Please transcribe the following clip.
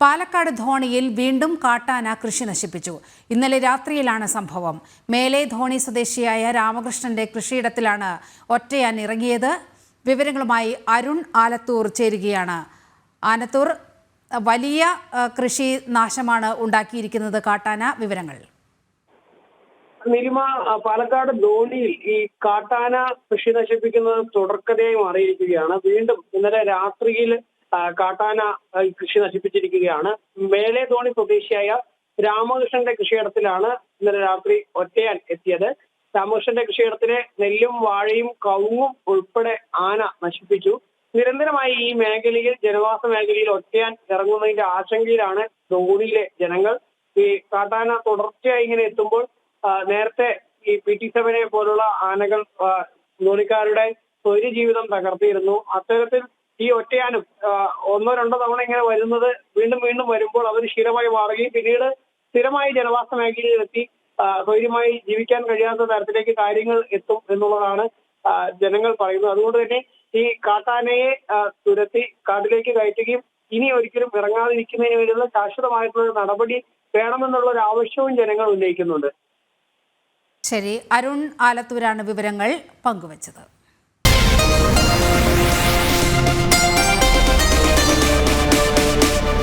പാലക്കാട് ധോണിയിൽ വീണ്ടും കാട്ടാന കൃഷി നശിപ്പിച്ചു. ഇന്നലെ രാത്രിയിലാണ് സംഭവം. മേലെ ധോണി സ്വദേശിയായ രാമകൃഷ്ണന്റെ കൃഷിയിടത്തിലാണ് ഒറ്റയാൻ ഇറങ്ങിയത്. വിവരങ്ങളുമായി അരുൺ ആലത്തൂർ ചേരുകയാണ്. ആനത്തൂർ വലിയ കൃഷി നാശമാണ് ഉണ്ടാക്കിയിരിക്കുന്നത്. കാട്ടാന വിവരങ്ങൾ. നിലിമ പാലക്കാട് ധോണിയിൽ ഈ കാട്ടാന കൃഷി നശിപ്പിക്കുന്നത് തുടർക്കഥയായി മാറിയിരിക്കുകയാണ്. വീണ്ടും ഇന്നലെ രാത്രിയിൽ കാട്ടാന കൃഷി നശിപ്പിച്ചിരിക്കുകയാണ്. മേലെ തോണി സ്വദേശിയായ രാമകൃഷ്ണന്റെ കൃഷിയിടത്തിലാണ് ഇന്നലെ രാത്രി ഒറ്റയാൻ എത്തിയത്. രാമകൃഷ്ണന്റെ കൃഷിയിടത്തിലെ നെല്ലും വാഴയും കവുങ്ങും ഉൾപ്പെടെ ആന നശിപ്പിച്ചു. നിരന്തരമായി ഈ മേഖലയിൽ ജനവാസ മേഖലയിൽ ഒറ്റയാൻ ഇറങ്ങുന്നതിന്റെ ആശങ്കയിലാണ് ധോണിയിലെ ജനങ്ങൾ. ഈ കാട്ടാന തുടർച്ചയായി ഇങ്ങനെ എത്തുമ്പോൾ നേരത്തെ ഈ പി ടി സെവനെ പോലുള്ള ആനകൾ ധോണിക്കാരുടെ സ്വൈര്യ ജീവിതം തകർത്തിരുന്നു അത്തരത്തിൽ ഈ ഒറ്റയാനും ഒന്നോ രണ്ടോ തവണ ഇങ്ങനെ വരുന്നത് വീണ്ടും വീണ്ടും വരുമ്പോൾ അവർ ശീലമായി മാറുകയും പിന്നീട് സ്ഥിരമായി ജനവാസ മേഖലയിലെത്തി സ്വൈര്യമായി ജീവിക്കാൻ കഴിയാത്ത തരത്തിലേക്ക് കാര്യങ്ങൾ എത്തും എന്നുള്ളതാണ് ജനങ്ങൾ പറയുന്നത്. അതുകൊണ്ട് തന്നെ ഈ കാട്ടാനയെ തുരത്തി കാട്ടിലേക്ക് കയറ്റുകയും ഇനി ഒരിക്കലും ഇറങ്ങാതിരിക്കുന്നതിന് വേണ്ടിയുള്ള ശാശ്വതമായിട്ടുള്ള നടപടി വേണമെന്നുള്ള ഒരു ആവശ്യവും ജനങ്ങൾ ഉന്നയിക്കുന്നുണ്ട്. ശരി. അരുൺ ആലത്തൂരാണ് വിവരങ്ങൾ പങ്കുവച്ചത്.